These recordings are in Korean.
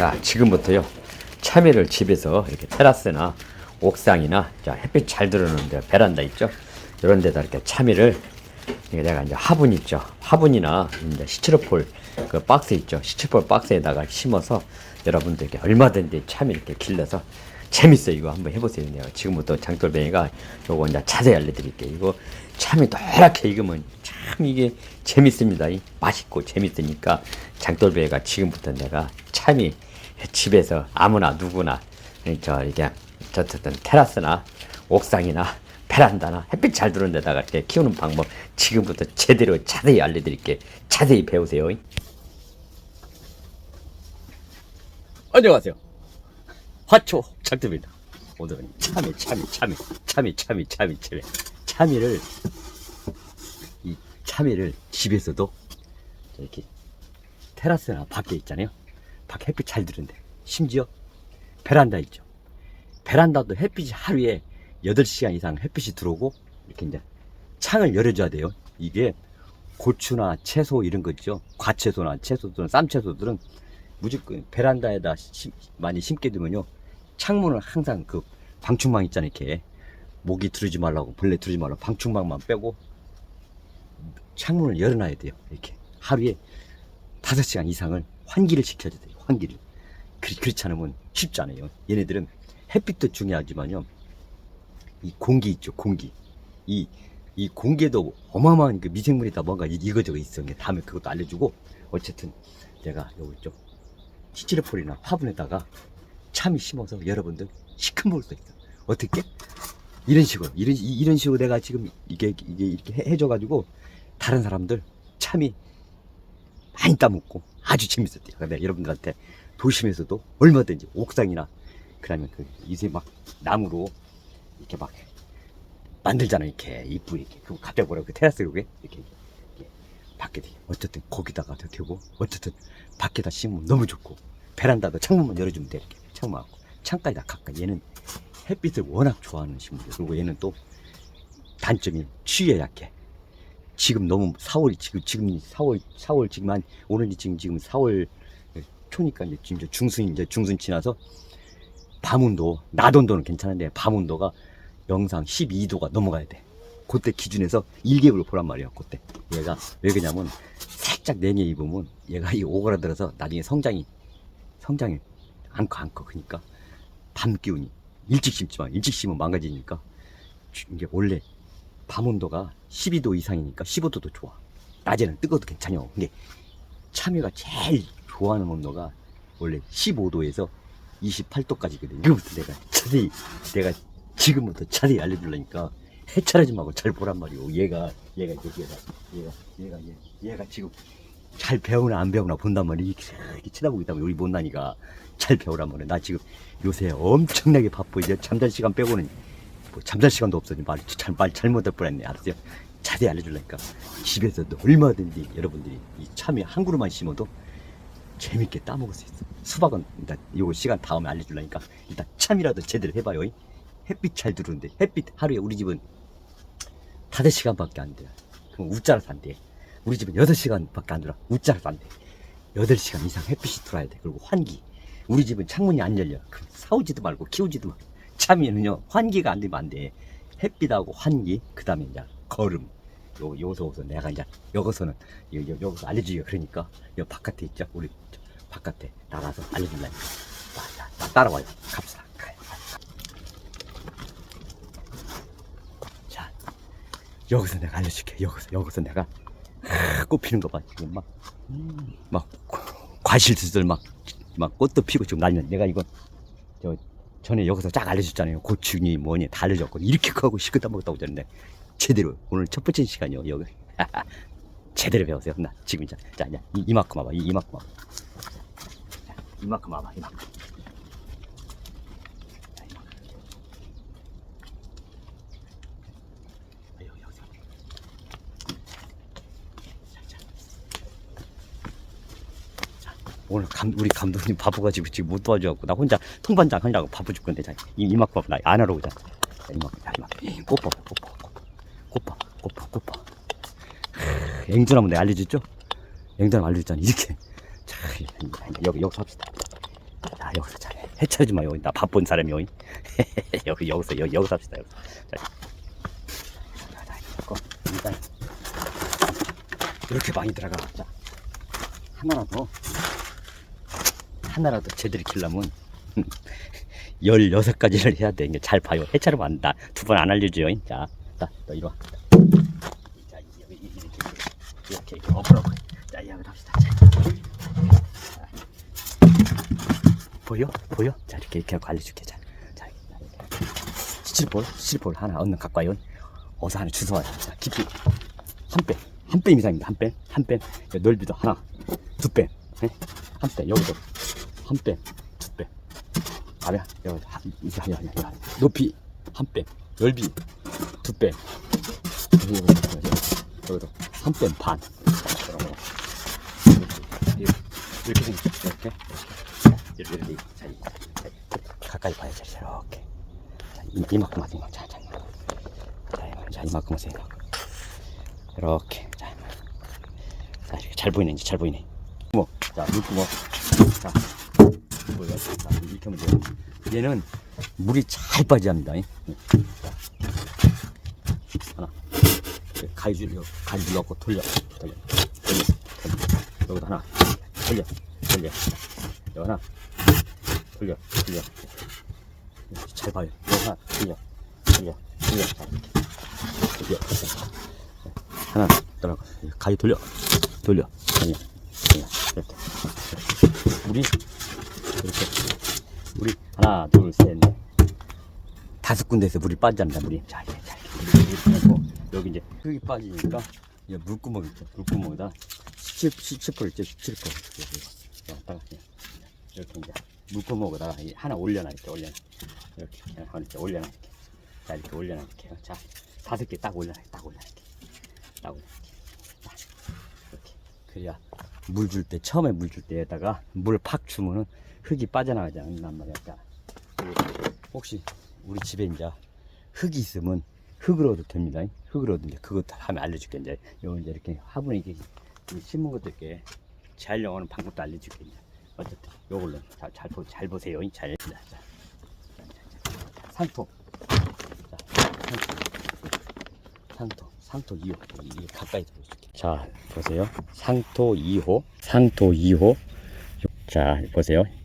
자, 지금부터요. 참외를 집에서 이렇게 테라스나 옥상이나 자, 햇빛 잘 들어오는 데 베란다 있죠? 이런 데다 이렇게 참외를 이게 내가 이제 화분 있죠. 화분이나 이제 시트로폴 그 박스 있죠. 시트로폴 박스에다가 심어서 여러분들께 얼마든지 참외 이렇게 길러서 재밌어요. 이거 한번 해보세요. 내가 지금부터 장돌뱅이가 요거 이제 자세히 알려드릴게요. 이거 참이 노랗게 익으면 참 이게 재밌습니다. 이 맛있고 재밌으니까 장돌뱅이가 지금부터 내가 참이 집에서 아무나 누구나 저 이게 저 어쨌든 테라스나 옥상이나 베란다나 햇빛 잘 들어오는 데다가 이렇게 키우는 방법 지금부터 제대로 자세히 알려드릴게 자세히 배우세요. 안녕하세요. 화초 장점입니다. 오늘은 참이 참이 참이 참이 참이 참이 참이 참이를 이 참이를 집에서도 이렇게 테라스나 밖에 있잖아요. 밖에 햇빛 잘 들는데 심지어 베란다 있죠. 베란다도 햇빛이 하루에 8시간 이상 햇빛이 들어오고 이렇게 이제 창을 열어줘야 돼요. 이게 고추나 채소 이런 거 있죠. 과채소나 채소들은 쌈채소들은 무조건 베란다에다 심- 많이 심게 되면요. 창문을 항상 그 방충망 있잖아요. 이렇게 모기 들어오지 말라고 벌레 들어오지 말라고 방충망만 빼고 창문을 열어놔야 돼요. 이렇게 하루에 5시간 이상을 환기를 시켜야 돼요. 환기를. 그, 그렇 지 않으면 쉽지 않아요. 얘네들은 햇빛도 중요하지만요. 이 공기 있죠, 공기. 이, 이 공기에도 어마어마한 그 미생물이 다 뭔가 이- 이거저거 있어. 다음에 그것도 알려주고. 어쨌든 내가 여기 있죠. 티치르폴이나 화분에다가 참이 심어서 여러분들 시큰 먹을 수 있어. 어떻게? 이런 식으로, 이런, 이- 이런 식으로 내가 지금 이게, 이게 이렇게 해- 해줘가지고 다른 사람들 참이 많이 따먹고 아주 재밌었대요. 근데 여러분들한테 도심에서도 얼마든지 옥상이나 그러면 그 이제 막 나무로 이렇게 막 만들잖아요. 이렇게 이쁘게 이렇게 그 갑자기 뭐라고 그 테라스 이렇게 이렇게, 이렇게 밖에 어쨌든 거기다가 되고 어쨌든 밖에다 심으면 너무 좋고 베란다도 창문만 열어주면 돼 이렇게 창문하고 창까지 다 가까이 얘는 햇빛을 워낙 좋아하는 식물이에요. 그리고 얘는 또 단점이 추위에 약해. 지금 너무 4월이 지금 지금 4월 4월 지금 한 오늘이 지금 지금 4월 초니까 이제 지금 중순 이제 중순 지나서 밤 온도 낮 온도는 괜찮은데 밤 온도가 영상 12도가 넘어가야 돼. 그때 기준에서 일개월을 보란 말이야. 그때 얘가 왜 그러냐면 살짝 냉해 입으면 얘가 이 오그라들어서 나중에 성장이 성장이 안 커 안커 그러니까 밤 기운이 일찍 심지만 일찍 심으면 망가지니까 이게 원래 밤 온도가 12도 이상이니까 15도도 좋아. 낮에는 뜨거워도 괜찮요. 근데 참외가 제일 좋아하는 온도가 원래 15도에서 28도까지거든. 이거부터 내가 자세히, 내가 지금부터 자세히 알려주려니까 해찰하지 말고 잘 보란 말이오. 얘가, 얘가, 얘가, 얘가, 얘가, 얘가, 얘가 지금 잘 배우나 안 배우나 본단 말이야. 이렇게, 쳐다보고 있다면 우리 못나니까 잘 배우란 말이야. 나 지금 요새 엄청나게 바빠. 이제 잠잘 시간 빼고는 뭐 잠잘 시간도 없어지 말, 잘, 말 잘못할 뻔했네. 알았어요? 자세히 알려주려니까 집에서도 얼마든지 여러분들이 이 참외 한 그루만 심어도 재밌게 따먹을 수 있어. 수박은 일단 요거 시간 다음에 알려주려니까 일단 참이라도 제대로 해봐요. 이. 햇빛 잘 들어오는데 햇빛 하루에 우리 집은 5시간밖에 안 돼. 그럼 웃자라서 안 돼. 우리 집은 6시간밖에 안 들어. 웃자라서 안 돼. 8시간 이상 햇빛이 들어와야 돼. 그리고 환기. 우리 집은 창문이 안 열려. 그럼 사오지도 말고 키우지도 말고. 참이는요, 환기가 안 되면 안 돼. 햇빛하고 환기, 그 다음에 이제 걸음. 요, 요서 내가 이제, 여기서는, 요, 요, 여기서 알려주기가 그러니까, 요 바깥에 있죠? 우리 저 바깥에 나가서 자, 따라와요. 갑시다. 자, 여기서 내가 알려줄게. 여기서, 여기서 내가, 아, 꽃 피는 거 봐. 지금 막, 음, 막, 과실들 막, 막 꽃도 피고 지금 난리 나. 내가 이거, 저, 전에 여기서 쫙 알려줬잖아요. 고추니 뭐니 다 알려줬거든. 이렇게 크고 시끄다 먹었다고 그랬는데 제대로 오늘 첫 번째 시간이요. 여기 제대로 배우세요. 나 지금 자, 자, 자 이, 이만큼 와봐. 이, 이만큼 와봐. 자, 이만큼 와봐. 이만큼. 자, 이만큼. 아, 여기, 여기서. 자, 자. 자, 오늘 감, 우리 감독님 바빠가지고 지금 못 도와줘갖고 나 혼자 통반장 하려고 바빠 죽겠는데 자 이- 봐봐 나안 하러 오자 자 이만큼 자 이만큼 꽃 봐봐 꽃 봐봐 꽃 봐봐 꽃 봐봐 꽃 봐봐 앵두 나무 내가 알려줬죠? 앵두 나무 알려줬잖아 이렇게 자 여기 여기 삽시다 자, 여기서 잘해. 해쳐지 마요. 나 바쁜 사람이요. 여기, 여기서, 여기, 여기서 합시다. 여기서. 자, 자, 자, 이거 일단 이렇게 많이 들어가. 자, 하나라도, 하나라도 제대로 키려면 16가지를 해야 돼. 잘 봐요. 해처럼 안, 나, 두 번 안 알려줘요. 자, 나, 너 이리 와. 자, 여기, 이렇게, 이렇게, 이렇게 엎으라고. 자, 여기 합시다. 자. 보여? 보여? 자, 이렇게, 이렇게 하고 알려줄게. 자, 자, 이렇게. 시칠볼, 시칠볼 하나 얻는 와요. 어서 하나 주워와요. 자, 깊이. 한 뺨. 한 뺨 이상입니다. 한 뺨. 한 뺨. 자, 넓이도 하나. 두 뺨. 네? 한 뺨. 여기도. 한 뺨. 두 뺨. 아야, 한, 이게, 야, 야, 야. 높이. 한 뺨. 넓이. 두 뺨. 여기, 여기, 여기, 여기. 여기도. 한 뺨 반. 이렇게, 생겼죠. 이렇게. 이렇게, 이렇게. 자, 가까이 봐야지. 이렇게. 자, 이- 이만큼 하세요. 자, 자, 자, 이만- 자, 이만큼 하세요. 이렇게. 자, 자, 이렇게 잘. 이제 잘 보이네. 구멍. 자, 물구멍. 자, 자, 이렇게 하면 돼요. 얘는 물이 잘 빠져야 합니다. 잉? 자, 하나. 가위줄, 가위줄 넣고 돌려. 돌려. 돌려. 돌려. 여기도 하나. 돌려. 돌려. 여기 하나. 돌려. 돌려. 잘 봐요. 여기 하나. 돌려. 돌려. 돌려. 돌려. 자, 하나. 떨어가. 가위 돌려. 돌려. 돌려. 돌려. 이렇게. 우리 이렇게 물이 하나 둘셋넷. 다섯 군데에서 물이 빠집니다 물이. 자 이렇게 자 이렇게 여기 이제 여기 빠지니까 이제 물구멍 있죠 물구멍에다. 시칠 시칠포 있죠 시칠포 여기다가 이렇게. 이제 물구멍에다가 이 하나 올려놔 이렇게 올려놔. 이렇게. 하나 이렇게 올려놔 이렇게. 자 이렇게 올려놔 이렇게. 자 다섯 개 딱 올려놔 딱 올려놔 이렇게. 딱 올려놔 이렇게. 자, 이렇게. 그래야 물 줄 때 처음에 물 줄 때에다가 물 팍 주면은 흙이 빠져나가지 않는단 말이야. 자, 그리고 혹시 우리 집에 이제 흙이 있으면 흙으로도 됩니다. 흙으로도 이제 그것도 하면 알려줄게 이제. 요 이제 이렇게 화분에 이게 이 심은 것들 이렇게 재활용하는 방법도 알려줄게 이제. 어쨌든 요걸로 잘, 잘, 보, 잘 보세요. 잘. 자, 자, 자, 자, 자, 상토. 자, 상토. 상토 상토 2호. 이게 가까이서 보여줄게. 자 보세요. 상토 2호. 상토 2호. 자 보세요. 지-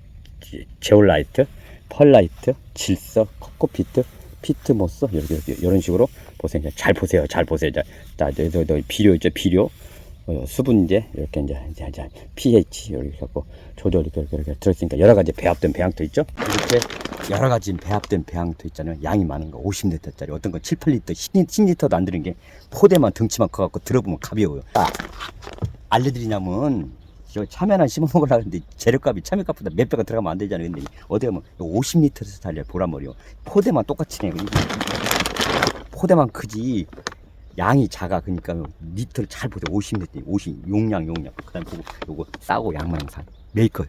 제올라이트 펄라이트 질서 코코피트 피트모스 이렇게, 이런 식으로 보세요. 잘 보세요. 잘 보세요. 자, 자 여기서 여기 비료 있죠? 비료? 어, 수분제 이렇게 이제, 이제, 이제 pH 이렇게 갖고 조절 이렇게 이렇게, 이렇게 들어있으니까 여러 가지 배합된 배양토 있죠? 이렇게 여러 가지 배합된 배양토 있잖아요. 양이 많은 거 50리터짜리. 어떤 건 7, 8리터 10, 10리터도 안 드는 게 포대만 덩치만 커갖고 들어보면 가벼워요. 아, 알려드리냐면 저 참외나 심어 먹으려 하는데 재료값이 참외값보다 몇 배가 들어가면 안 되잖아요. 근데 어디 가면 50리터에서 달려 보라머리요. 포대만 똑같이 내 포대만 크지 양이 작아. 그러니까 리터를 잘 보세요. 50리터 50 용량 용량. 그 다음에 보고 요거 싸고 양만 산. 메이커.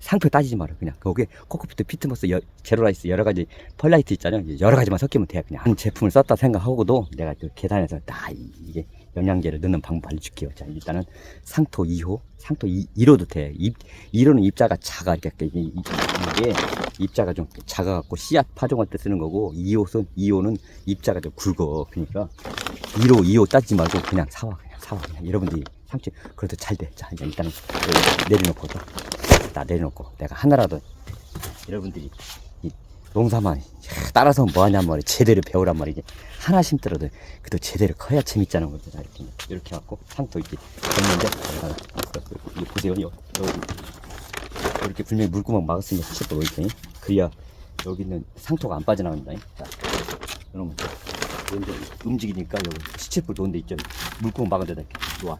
상표 따지지 마라 그냥. 거기에 코코피트 피트모스 여, 제로라이스 여러 가지 펄라이트 있잖아요. 여러 가지만 섞이면 돼 그냥 한 제품을 썼다 생각하고도 내가 그 계산해서 다 이- 이게 영양제를 넣는 방법 알려줄게요. 자 일단은 상토 2호 상토 2, 1호도 돼. 입, 1호는 입자가 작아. 이렇게 이게, 입자가 좀 작아갖고 씨앗 파종할 때 쓰는 거고 2호는 2호는 입자가 좀 굵어. 그러니까 1호 2호 따지지 말고 그냥 사와 그냥 사와. 그냥 여러분들이 상추 그래도 잘 돼 자 이제 일단은 내려놓고 또, 나 내려놓고 내가 하나라도 여러분들이 이 농사만 따라서 뭐 하냔 말이야. 제대로 배우란 말이지 하나 심더라도 그래도 제대로 커야 재밌잖아. 뭐 이렇게 이렇게 이렇게 갖고 상토 이렇게 줬는데 이거 보세요. 요, 여기 이렇게 분명히 물구멍 막았으니까 수첩도 이렇게 그래야 여기는 상토가 안 빠져나간다. 자 그러면 이제 움직이니까 여기 시체불 좋은 데 있죠. 물구멍 막은 데다 이렇게 놓아.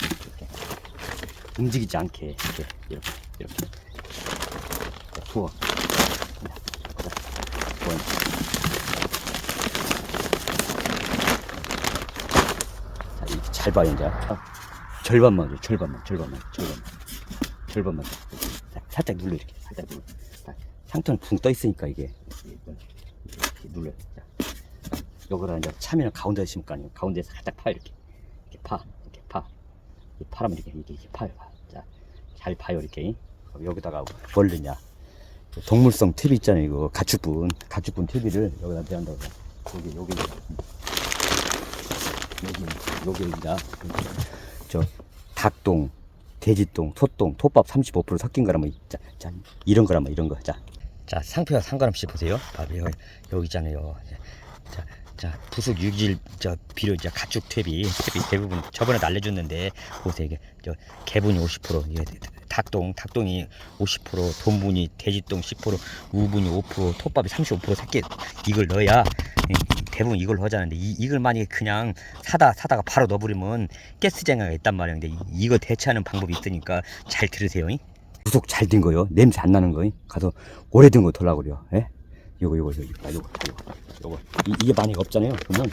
이렇게. 움직이지 않게 이렇게 이렇게 이렇게. 자, 부어 부어 자 이렇게 잘 봐요 이제. 어, 절반만 줘 절반만 절반만 절반만. 절반만. 자, 살짝 눌러 이렇게 살짝 눌러. 자, 상토는 붕 떠 있으니까 이게 이렇게 눌러 자, 여기다 이제 참외는 가운데에 심을 거 아니에요. 가운데에 살짝 파 이렇게. 이렇게 파 이렇게 파. 이 파라면 이렇게 이렇게, 이렇게 파요. 자, 잘 봐요 이렇게. 여기다가 뭘 넣냐 동물성 탭이 있잖아요. 이거 가축분, 가축분 탭이를 여기다 대한다고. 여기, 여기, 여기, 여기, 이제 저 닭똥, 돼지똥, 소똥, 톱밥 35% 섞인 거라 뭐, 자, 자, 이런 거라 뭐 이런 거. 자, 자 상표와 상관없이 보세요. 봐, 여기, 여기 있잖아요. 자, 자 부속 유기질 저 비료 이제 가축 퇴비 퇴비 대부분 저번에도 알려줬는데 보세요 이게 저 개분이 50% 이게 닭똥 닭똥이 50% 돈분이 돼지똥 10% 우분이 5% 톱밥이 35% 새끼 이걸 넣어야 이- 대부분 이걸 하자는데 이, 이걸 만약에 그냥 사다 사다가 바로 넣어버리면 가스쟁이가 있단 말이야 근데 이- 이거 대체하는 방법이 있으니까 잘 들으세요 이. 부속 잘 된 거요? 냄새 안 나는 거 가서 오래된 거 돌라고 그래요. 예? 요거 요거 요거 아, 요거 요거 요거. 이, 이게 많이 없잖아요. 그러면?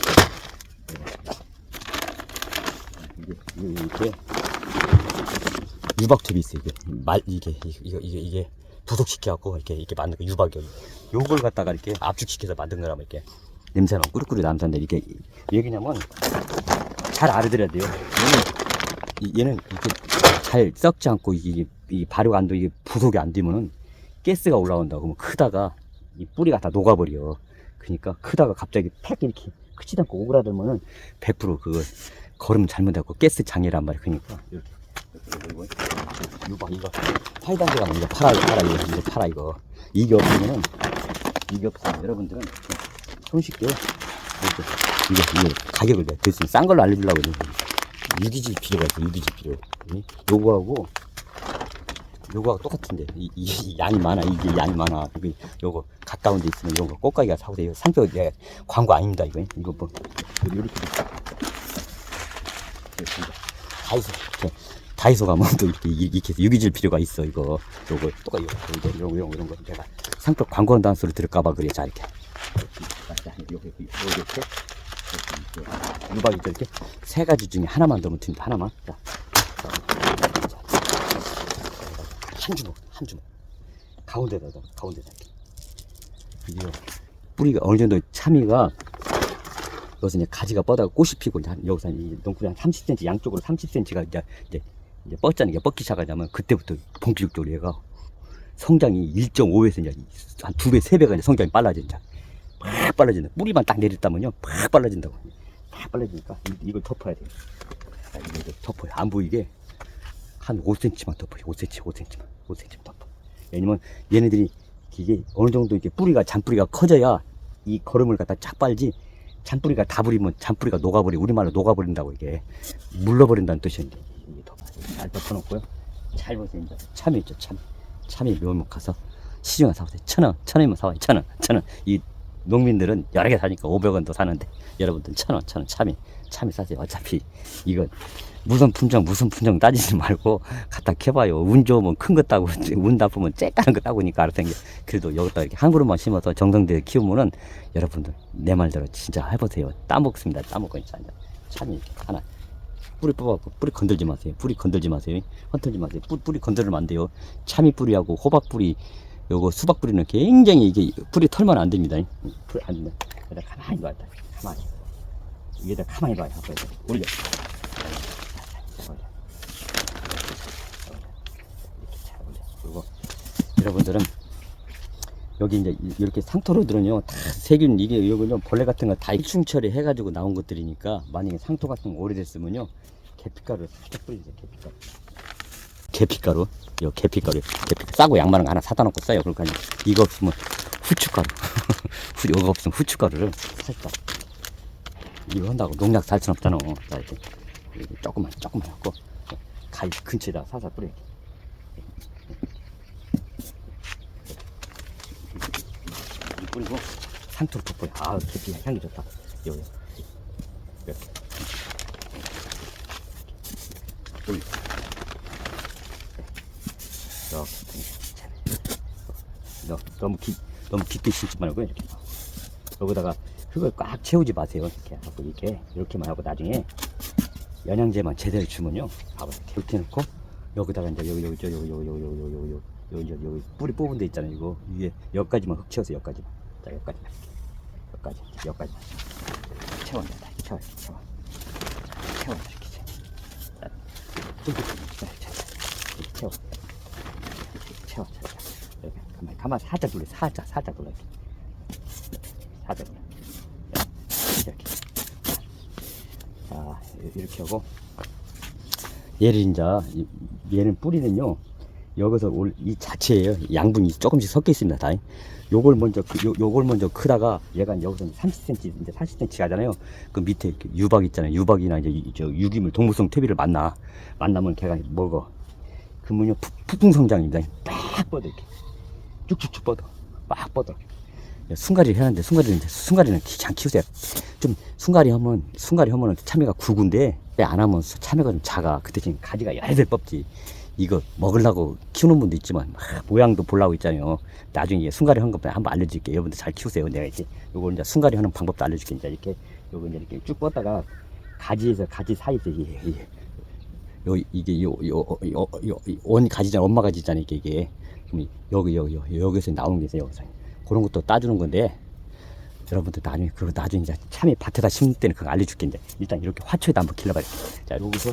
이게 이게 유박톱이 있어요 이게. 말 이게 이게 이게 이게, 이게. 부속시켜갖고 이렇게 이렇게 만든 거 유박이 요걸 갖다가 이렇게 압축시켜서 만든 거라면 이렇게 냄새나 꾸리꾸리 남자인데 이게 왜 그냐면 잘 알아들어야 돼요. 얘는 이- 얘는 이렇게 잘 썩지 않고 이게 이 발효가 안 돼, 이게 부속이 안 되면은 가스가 올라온다고 그러면 크다가 이 뿌리가 다 녹아버려. 그러니까 크다가 갑자기 팍 이렇게 크지도 않고 오그라들면은 100% 그거 걸음 잘못하고 가스 장애란 말이야. 그러니까. 이렇게 이거 이거 이거 봐 이거 가면 이거 팔아 팔아 이거 이거 팔아 이거. 이게 없으면은 이게 없으면 여러분들은 손쉽게 이렇게 이게 이게 가격을 내가 대신 싼 걸로 알려주려고 그러는 유기질 비료가 있어 유기질 비료 이? 요거하고 요거하고 똑같은데. 이, 이- 이 양이 많아 이게 양이 많아. 이거 요거 가까운 데 있으면 이런 거 꽃가기가 사고 돼요 상표 예, 광고 아닙니다 이거. 이거 뭐. 이렇게. 다이소 저, 다이소 가면 또 이렇게 이- 이렇게 유기질 비료가 있어 이거 요거 똑같 요거 요거 요거 요거 이런 거 제가 상표 광고한다는 소리 들을까봐 그래 자 이렇게 이렇게 이렇게 유박이 이렇게 세 가지 중에 하나만 넣으면 됩니다 하나만 자. 한 주먹, 한 주먹. 가운데다 넣어, 가운데다. 이게 뿌리가 어느 정도 참이가 여기서 이제 가지가 뻗다가 꽃이 피고 이제 한, 여기서 이 넝쿨이 한 30cm 양쪽으로 30cm가 이제 이제 이제 뻗잖아요. 이게 뻗기 시작하자면 그때부터 본격적으로 얘가 성장이 1.5에서 이제 한두 배, 세 배가 이제 성장이 빨라진다. 팍 빨라진다. 뿌리만 딱 내렸다면요, 팍 빨라진다고. 팍 빨라지니까 이, 이걸 덮어야 돼요. 이제 덮어요. 안 보이게 한 5cm만 덮어요. 5cm, 5cm만, 5cm 덮어. 왜냐면 얘네들이 이게 어느 정도 이게 뿌리가 잔뿌리가 커져야 이 거름을 갖다 쫙 빨지 잔뿌리가 다 부리면 잔뿌리가 녹아버리 우리말로 녹아버린다고 이게 물러버린다는 뜻인데 잘 덮어놓고요. 잘 보세요. 이제 참이 있죠 참. 참이 묘목 가서 시중에 사오세요 천 원 천 원이면 사와요. 천 원 천 원. 이 농민들은 여러 개 사니까 500원도 사는데 여러분들은 천 원 천 원 참이 참이 사세요. 어차피 이거 무슨 품종 무슨 품종 따지지 말고 갖다 캐봐요. 운 좋으면 큰 거 따고 운 나쁘면 쬐까는 거 따고니까 알아서 이게 그래도 여기다 이렇게 한 그릇만 심어서 정성대로 키우면은 여러분들 내 말대로 진짜 해보세요. 따먹습니다. 따먹고 진짜 참이 하나 뿌리 뽑아갖고 뿌리 건들지 마세요. 뿌리 건들지 마세요. 흔들지 마세요. 뿌리, 뿌리 건들면 안 돼요. 참이 뿌리하고 호박 뿌리 요거 수박 뿌리는 굉장히 이게 뿌리 털면 안 됩니다. 뿌리 안 된다 여기다 가만히 놔 가만히. 위에다 가만히 놔요 앞에다 올려. 그리고 여러분들은 여기 이제 이- 이렇게 상토로들은요 다 세균 이게 이거는 벌레 같은 거다 일충 처리해가지고 나온 것들이니까 만약에 상토 같은 거 오래됐으면요 계피가루 살짝 뿌리세요 계피가루. 계피가루? 요 계피가루 계피 싸고 양말은 하나 사다 놓고 써요 그러니까 이거 없으면 후춧가루. 후- 이거 없으면 후춧가루를 살짝 이거 한다고 농약 살 순 없잖아. 자 이렇게. 조금만 조금만 갖고 가위 근처에다 살살 뿌려 이 뿌리고 상토로 덮어요 아 계피 향이 좋다. 여기 이렇게 올려 이렇게 너, 너무 깊 너무 깊게 심지 말고 이렇게 여기다가 흙을 꽉 채우지 마세요 이렇게 하고 이렇게 이렇게만 하고 나중에 영양제만 제대로 주면요 봐봐 이렇게 놓고 여기다가 이제 여기 여기 저 여기 여기 여기 여기 여기 여기 여기 여기 여기 뿌리 뽑은 데 있잖아요 이거 위에 여기까지만 흙 채워서 여기까지만 자 여기까지만 여기까지 여기까지만 채워야 다 채워 채워 채워 이렇게 채워 채워 자, 자, 이렇게 가만 가만 살짝 눌러 살짝 살짝 눌러 이렇게 살짝 눌러 이렇게 자 이렇게 하고 얘를 이제 이- 얘는 뿌리는요 여기서 올 이 자체예요 양분이 조금씩 섞여 있습니다 다 요걸 먼저 그- 요, 요걸 먼저 크다가 얘가 여기서 30cm 이제 40cm 가잖아요. 그 밑에 유박 있잖아요. 유박이나 이제 이- 저 유기물 동물성 퇴비를 만나 만나면 걔가 먹어. 그러면요 푸- 푸풍 성장입니다. 빡 뻗어 이렇게. 쭉쭉쭉 뻗어. 막 뻗어. 순가리를 해야 하는데 순가리는 순가리는 키- 안 키우세요. 좀 순가리 하면 순가리 하면은 참외가 굵은데 왜안 하면 수- 참외가 좀 작아. 그 대신 가지가 열들 뽑지 이거 먹으려고 키우는 분도 있지만 막 모양도 보려고 있잖아요. 나중에 순가리 하는 거 한번 알려줄게. 여러분들 잘 키우세요. 내가 이제 요거 이제 순가리 하는 방법도 알려줄게. 이제 이렇게 요거 이제 이렇게 쭉 뻗다가 가지에서 가지 사이에서 이- 이- 요 이게 요요요원 가지잖아. 엄마 가지잖아. 이게 이게. 여기 여기 여기 여기서 나오는 게 있어요. 여기서. 그런 것도 따주는 건데 여러분들 나중에 그거 나중에 이제 참외 밭에다 심을 때는 그거 알려줄게. 이제 일단 이렇게 화초에다 한번 길러봐요. 자 여기서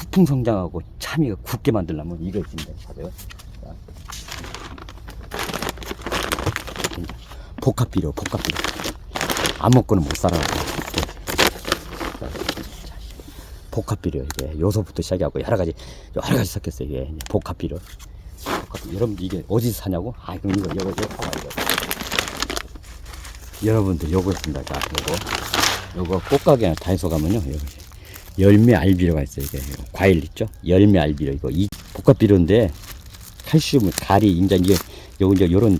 부풍 성장하고 참외가 굵게 만들려면 봐요. 자. 이제 복합 비료 복합 비료. 안 먹고는 못 살아 복합 비료 이게 요소부터 시작하고 여러 가지 여러 가지 섞였어요 이게. 복합 비료. 여러분들 이게 어디서 사냐고? 아 그럼 이거 이거 이거 이거. 여러분들 요거 있습니다. 자 요거. 요거 꽃가게나 다이소 가면요. 여기 열매 알비료가 있어요 이게. 과일 있죠? 열매 알비료 이거. 이 복합 비료인데 칼슘 가리 인자 이게 요거 이제 요런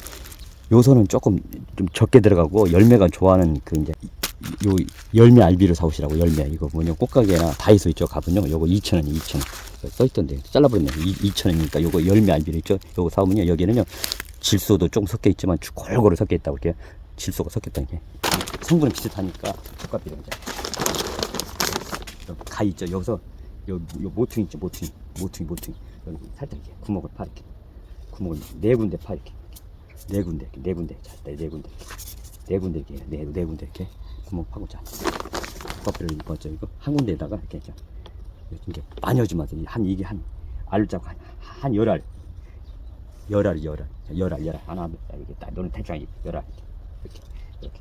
요소는 조금 좀 적게 들어가고 열매가 좋아하는 그 이제 이- 요 열매 알비로 사오시라고 열매. 이거 뭐냐 꽃가게나 다이소 있죠 가보면? 요거 2,000원 2,000원. 써있던데 잘라버렸네. 2,000원이니까 요거 열매 알비로 있죠? 요거 사오면요 여기는요 질소도 좀 섞여 있지만 주- 골고루 섞여 있다고 이렇게 질소가 섞였다는 게. 성분은 비슷하니까 복합 비료 이제 여기 가 있죠. 여기서 요, 요 모퉁이 있죠. 모퉁이. 모퉁이 모퉁이. 여기 살짝 이렇게 구멍을 파 이렇게. 구멍을 네 군데 파 이렇게. 네 군데 이렇게 네 군데. 자, 네, 네 군데 네 군데 이렇게 네, 네 군데 이렇게 구멍 파고 자. 커피를 이거죠 이거. 한 군데에다가 이렇게 자. 이렇게 하지 마세요 한 이게 한 알짝 한한 열 알. 열 알 열 알. 열 알 열알. 하나 자, 이렇게 딱 너는 대충 이 열 알 이렇게. 이렇게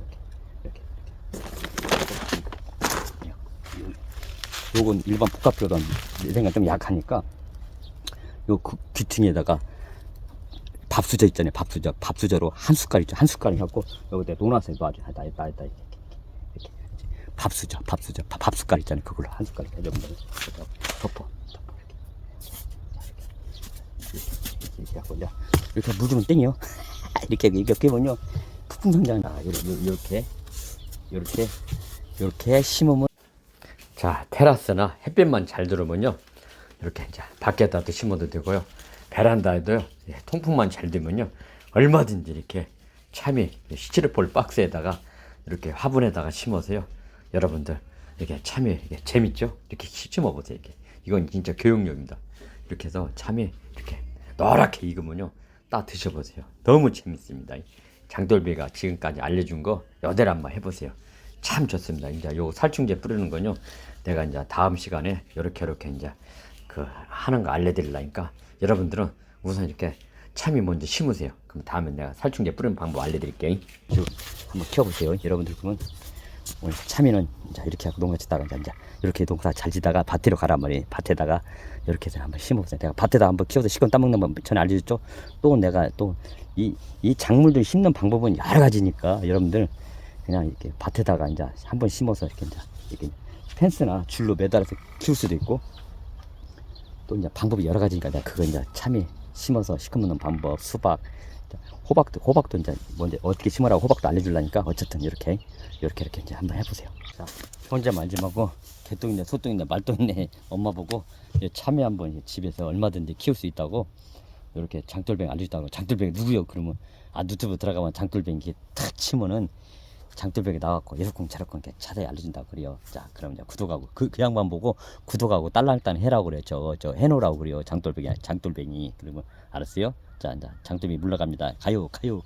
이렇게 이렇게 이렇게 요건 일반 복합표보다 내 생각 좀 약하니까 요 그- 귀퉁이에다가 밥수저 있잖아요. 밥수저. 밥수저로 한 숟갈 있죠. 한 숟갈 해갖고 여기다 놓아서 놔줘. 다 했다, 했다. 이렇게, 이렇게. 밥수저, 밥수저. 밥, 밥 숟갈 있잖아요. 그걸로 한 숟갈 해줘. 덮어. 이렇게. 이렇게, 이렇게 갖고 이제 이렇게 묻으면 땡이요. 이렇게, 이렇게 보면요. 풍성장. 아, 요렇게. 요렇게. 요렇게 심으면. 자, 테라스나 햇빛만 잘 들어오면요. 이렇게 이제 밖에다도 심어도 되고요. 베란다에도요. 예, 통풍만 잘 되면요. 얼마든지 이렇게 참이 시치르폴 박스에다가 이렇게 화분에다가 심어서요. 여러분들 이렇게 참이 이게 재밌죠? 이렇게 심어 보세요. 이렇게 이건 진짜 교육용입니다. 이렇게 해서 참이 이렇게 노랗게 익으면요. 따 드셔보세요. 너무 재밌습니다. 장돌비가 지금까지 알려준 거 여덟 한번 해보세요. 참 좋습니다. 이제 요 살충제 뿌리는 건요. 내가 이제 다음 시간에 요렇게 요렇게 이제 그 하는 거 알려드리려니까 여러분들은 우선 이렇게 참이 먼저 심으세요. 그럼 다음에 내가 살충제 뿌리는 방법 알려드릴게요. 쭉 한번 키워보세요. 여러분들 그러면 오늘 참이는 이제 이렇게 하고 농사 짓다가 이제, 이제 이렇게 농사 잘 지다가 밭으로 가란 말이에요. 밭에다가 이렇게 해서 한번 심어보세요. 내가 밭에다 한번 키워서 시건 따먹는 법 전에 알려줬죠. 또 내가 또 이 이 작물들 심는 방법은 여러 가지니까 여러분들 그냥 이렇게 밭에다가 이제 한 번 심어서 이렇게 이제 이렇게 펜스나 줄로 매달아서 키울 수도 있고 또 이제 방법이 여러 가지니까 내가 그거 이제 참이 심어서 시커먼 방법 수박 호박도 호박도 이제 먼저 어떻게 심으라고 호박도 알려주려니까 어쨌든 이렇게 이렇게 이렇게 이제 한번 해보세요. 자 혼자 만지 말고 개똥이네 소똥이네 말똥이네 엄마 보고 이 참외 한번 집에서 얼마든지 키울 수 있다고 이렇게 장돌뱅이 알려줬다고 장돌뱅이 누구요? 그러면 아 유튜브 들어가면 장돌뱅이 탁 치면은 나왔고 예속공 차렸고 이렇게 자세히 알려준다고 그래요. 자 그럼 이제 구독하고 그, 그 양반 보고 구독하고 딸랑딸 해라고 그래요. 저, 저 해놓으라고 그래요. 장돌뱅이 장돌뱅이 그러면 알았어요? 자 이제 장돌뱅이 물러갑니다. 가요 가요.